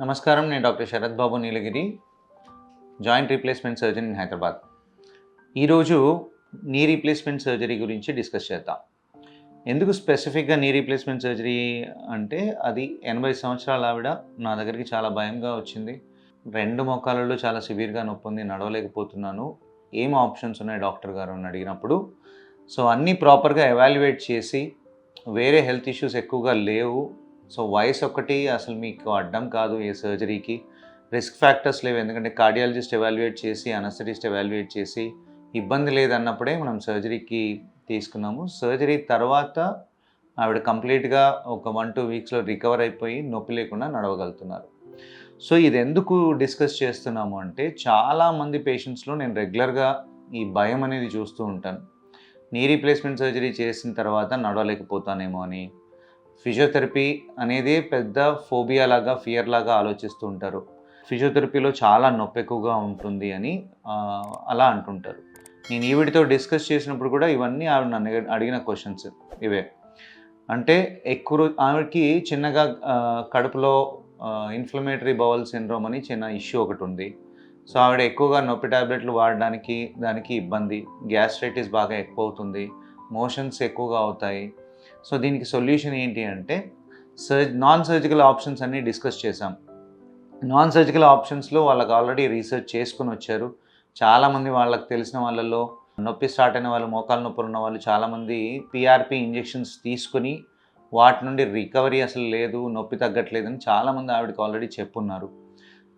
నమస్కారం నేను doctor Sharath Babu Nilagiri joint replacement surgeon in Hyderabad. ఈరోజు నీ రీప్లేస్మెంట్ సర్జరీ గురించి డిస్కస్ చేద్దాం. ఎందుకు స్పెసిఫిక్గా నీ రీప్లేస్మెంట్ సర్జరీ అంటే అది ఎనభై సంవత్సరాల ఆవిడ నా దగ్గరికి చాలా భయంగా వచ్చింది. రెండు మోకాలలో చాలా సివియర్గా నొప్పి ఉంది నడవలేకపోతున్నాను. ఏం ఆప్షన్స్ ఉన్నాయి డాక్టర్ గారు అని అడిగినప్పుడు. సో అన్నీ ప్రాపర్గా ఎవాల్యుయేట్ చేసి వేరే హెల్త్ ఇష్యూస్ ఎక్కువగా లేవు. సో వయసు ఒకటి అసలు మీకు అడ్డం కాదు ఏ సర్జరీకి. రిస్క్ ఫ్యాక్టర్స్ లేవు. ఎందుకంటే కార్డియాలజిస్ట్ ఎవాల్యుయేట్ చేసి అనస్థటిస్ట్ ఎవాల్యుయేట్ చేసి ఇబ్బంది లేదన్నప్పుడే మనం సర్జరీకి తీసుకున్నాము. సర్జరీ తర్వాత ఆవిడ కంప్లీట్గా ఒక వన్ టూ వీక్స్లో రికవర్ అయిపోయి నొప్పి లేకుండా నడవగలుగుతున్నారు. సో ఇది ఎందుకు డిస్కస్ చేస్తున్నాము అంటే చాలామంది పేషెంట్స్లో నేను రెగ్యులర్గా ఈ భయం అనేది చూస్తూ ఉంటాను. నీ రీప్లేస్మెంట్ సర్జరీ చేసిన తర్వాత నడవలేకపోతానేమో అని ఫిజియోథెరపీ అనేది పెద్ద ఫోబియా లాగా ఫియర్ లాగా ఆలోచిస్తూ ఉంటారు. ఫిజియోథెరపీలో చాలా నొప్పి ఎక్కువగా ఉంటుంది అని అలా అంటుంటారు. నేను ఈవిడితో డిస్కస్ చేసినప్పుడు కూడా ఇవన్నీ ఆవిడ నన్ను అడిగిన క్వశ్చన్స్ ఇవే. అంటే ఎక్కువ ఆవిడకి చిన్నగా కడుపులో ఇన్ఫ్లమేటరీ బౌల్ సిండ్రోమ్ అని చిన్న ఇష్యూ ఒకటి ఉంది. సో ఆవిడ ఎక్కువగా నొప్పి టాబ్లెట్లు వాడడానికి దానికి ఇబ్బంది. గ్యాస్ట్రైటిస్ బాగా ఎక్కువ అవుతుంది మోషన్స్ ఎక్కువగా అవుతాయి. సో దీనికి సొల్యూషన్ ఏంటి అంటే సర్జ్ నాన్ సర్జికల్ ఆప్షన్స్ అన్నీ డిస్కస్ చేసాం నాన్ సర్జికల్ ఆప్షన్స్లో వాళ్ళకి ఆల్రెడీ రీసెర్చ్ చేసుకుని వచ్చారు. చాలామంది వాళ్ళకి తెలిసిన వాళ్ళలో నొప్పి స్టార్ట్ అయిన వాళ్ళు మోకాలు నొప్పులు ఉన్న వాళ్ళు చాలామంది పిఆర్పి ఇంజెక్షన్స్ తీసుకుని వాటి నుండి రికవరీ అసలు లేదు నొప్పి తగ్గట్లేదని చాలామంది ఆవిడకి ఆల్రెడీ చెప్పున్నారు.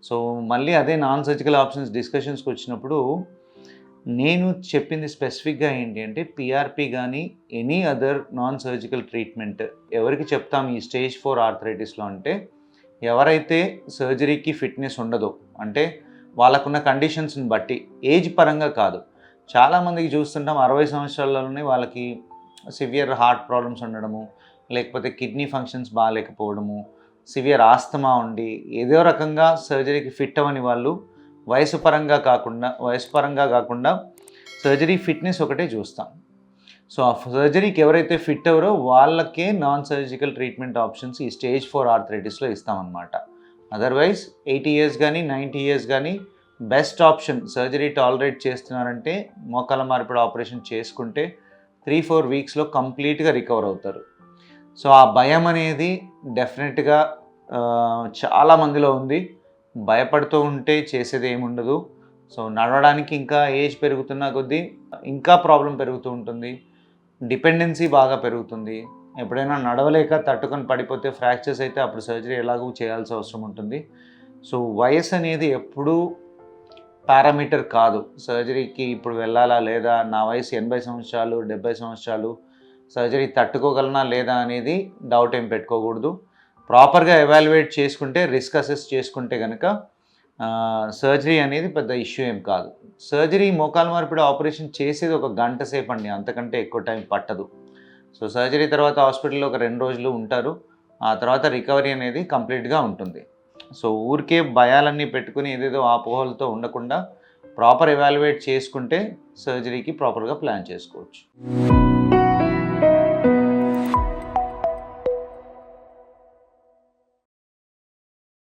సో మళ్ళీ అదే నాన్ సర్జికల్ ఆప్షన్స్ డిస్కషన్స్కి వచ్చినప్పుడు నేను చెప్పింది స్పెసిఫిక్గా ఏంటి అంటే పిఆర్పి కానీ any other non surgical treatment ఎవరికి చెప్తాం ఈ స్టేజ్ ఫోర్ ఆర్థరైటిస్లో అంటే ఎవరైతే సర్జరీకి ఫిట్నెస్ ఉండదో అంటే వాళ్ళకున్న కండిషన్స్ని బట్టి ఏజ్ పరంగా కాదు. చాలామందికి చూస్తుంటాం అరవై సంవత్సరాలలోనే వాళ్ళకి సివియర్ హార్ట్ ప్రాబ్లమ్స్ ఉండడము లేకపోతే కిడ్నీ ఫంక్షన్స్ బాగాలేకపోవడము సివియర్ ఆస్తమా ఉండి ఏదో రకంగా సర్జరీకి ఫిట్ అవ్వని వాళ్ళు వయసు పరంగా కాకుండా వయసు పరంగా కాకుండా సర్జరీ ఫిట్నెస్ ఒకటే చూస్తాం. సో ఆ సర్జరీకి ఎవరైతే ఫిట్ అవ్వరో వాళ్ళకే నాన్ సర్జికల్ ట్రీట్మెంట్ ఆప్షన్స్ ఈ స్టేజ్ ఫోర్ ఆర్థరైటిస్లో ఇస్తామన్నమాట. అదర్వైజ్ ఎయిటీ ఇయర్స్ కానీ నైంటీ ఇయర్స్ కానీ బెస్ట్ ఆప్షన్ సర్జరీ టాలరేట్ చేస్తున్నారంటే మోకాల మార్పిడి ఆపరేషన్ చేసుకుంటే త్రీ ఫోర్ వీక్స్లో కంప్లీట్గా రికవర్ అవుతారు. సో ఆ భయం అనేది డెఫినెట్గా చాలా మందిలో ఉంది. భయపడుతూ ఉంటే చేసేది ఏముండదు. సో నడవడానికి ఇంకా ఏజ్ పెరుగుతున్న కొద్దీ ఇంకా ప్రాబ్లం పెరుగుతూ ఉంటుంది. డిపెండెన్సీ బాగా పెరుగుతుంది. ఎప్పుడైనా నడవలేక తట్టుకొని పడిపోతే ఫ్రాక్చర్స్ అయితే అప్పుడు సర్జరీ ఎలాగూ చేయాల్సిన అవసరం ఉంటుంది. సో వయసు అనేది ఎప్పుడూ పారామీటర్ కాదు. సర్జరీకి ఇప్పుడు వెళ్ళాలా లేదా నా వయసు ఎనభై సంవత్సరాలు డెబ్బై సంవత్సరాలు సర్జరీ తట్టుకోగలనా లేదా అనేది డౌట్ ఏం పెట్టుకోకూడదు. ప్రాపర్గా ఎవాల్యుయేట్ చేసుకుంటే రిస్క్ అసెస్ చేసుకుంటే కనుక సర్జరీ అనేది పెద్ద ఇష్యూ ఏం కాదు. సర్జరీ మోకాల మార్పిడి ఆపరేషన్ చేసేది ఒక గంట సేపు అండి అంతకంటే ఎక్కువ టైం పట్టదు. సో సర్జరీ తర్వాత హాస్పిటల్లో ఒక రెండు రోజులు ఉంటారు. ఆ తర్వాత రికవరీ అనేది కంప్లీట్గా ఉంటుంది. సో ఊరికే భయాలన్నీ పెట్టుకుని ఏదేదో ఆపోహలతో ఉండకుండా ప్రాపర్ ఎవాల్యుయేట్ చేసుకుంటే సర్జరీకి ప్రాపర్గా ప్లాన్ చేసుకోవచ్చు.